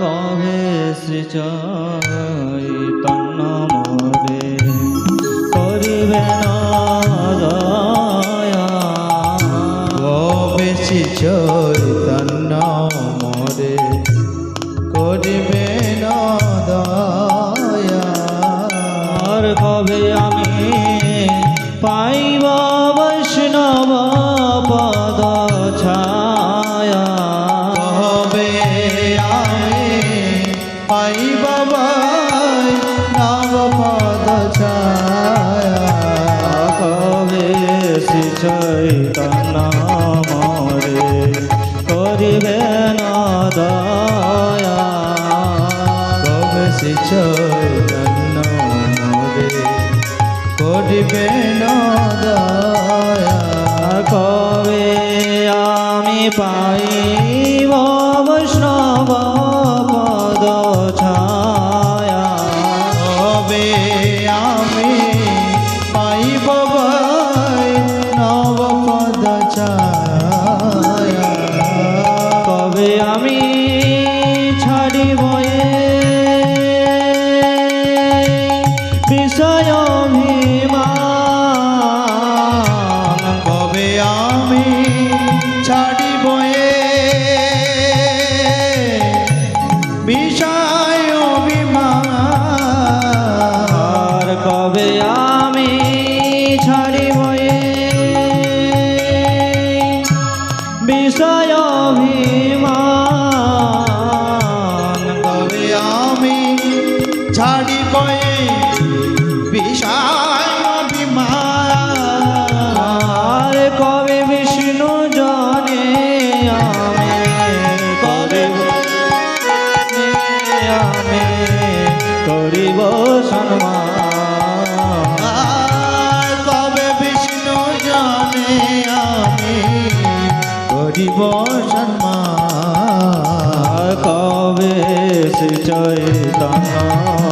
কবে শ্রী চৈতন্য মোরে করিবে কবে শ্রী চৈতন্য মোরে করিবে আর কবে আমি পাইব বৈষ্ণব পদ ছায়া পাইব ভাই নব পদ ছায়া। কবে শ্রী চৈতন্য মরে করিবে না দয়া কবে শ্রী চৈতন্য মোরে করিবে না দয়া কবে আমি পাইব বিষয় অভিমান। কবে আমি ছাড়িব বিষয় অভিমান? কবে আমি ছাড়িব বিষয় অভিমান? কবে আমি ছাড়িব বিষয় আর কবে বিষ্ণু জনে আমি? কবে আমি করিব সম্মান কবে বিষ্ণু জানে আমি করিব সম্মান কবে চৈতন্য?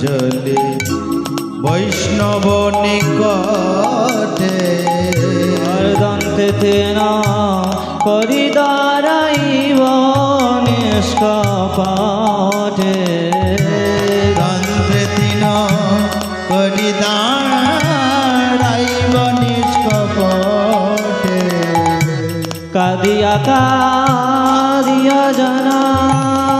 কৃতাঞ্জলি বৈষ্ণব নিকটে দন্তে তেনা করি দাঁড়াইব নিষ্কপাঠে গন্ধে তিন করি নিষ্কপটে। কাদিয়া কাদিয়া জানাই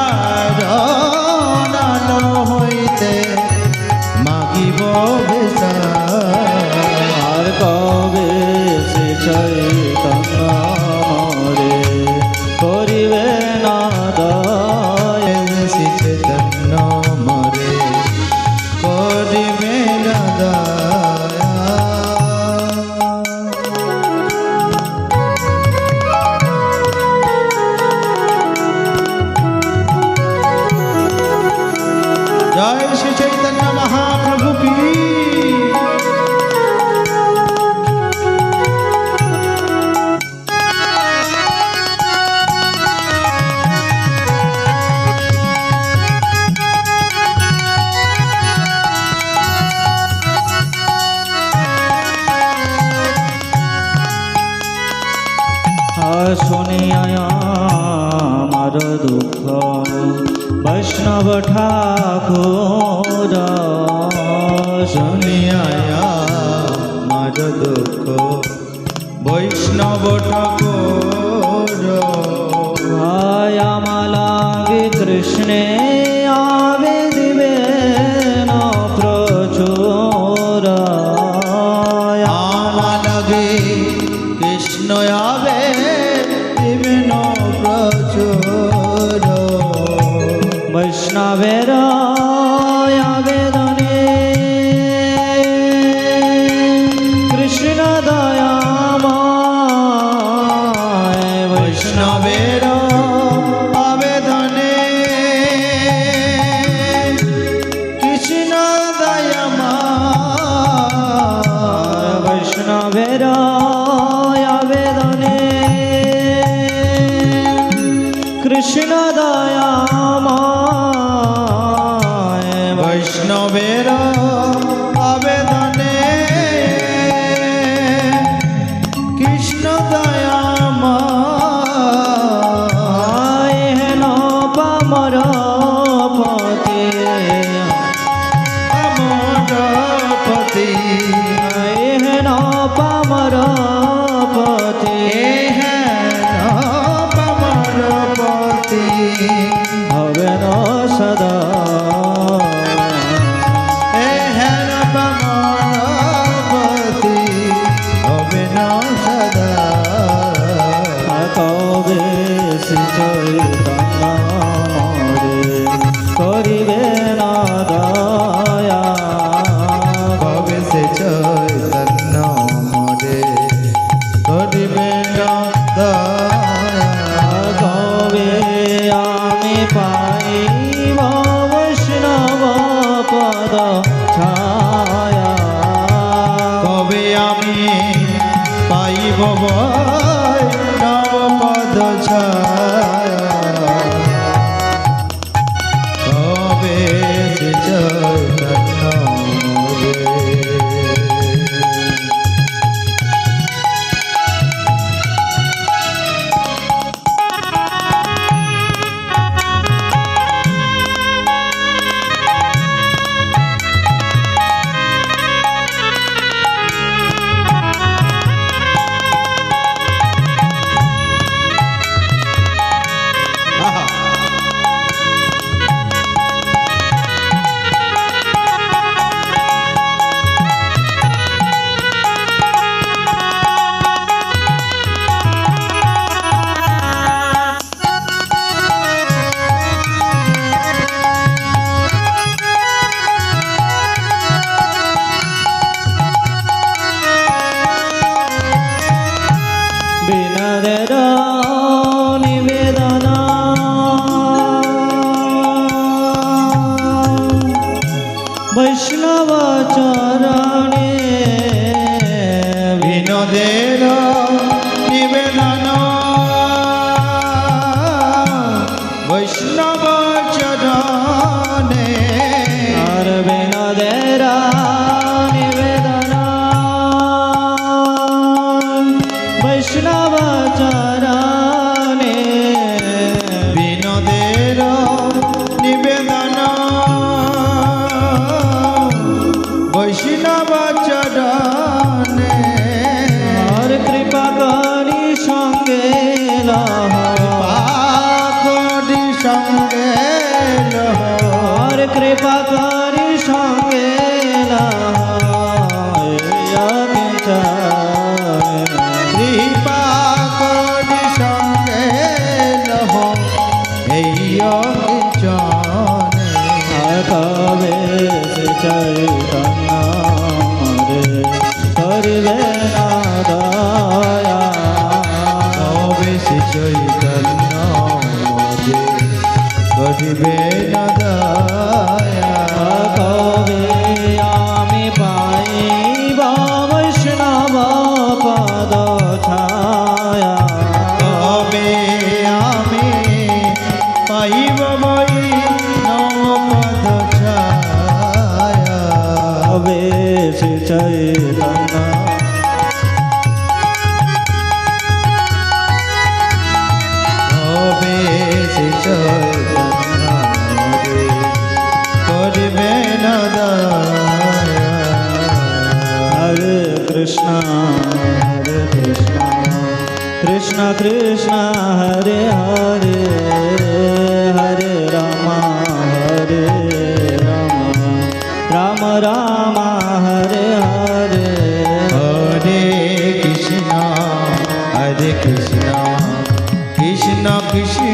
মার দুঃখ বৈষ্ণব ঠাকুর আয়ামালাগে কৃষ্ণে বৈষ্ণব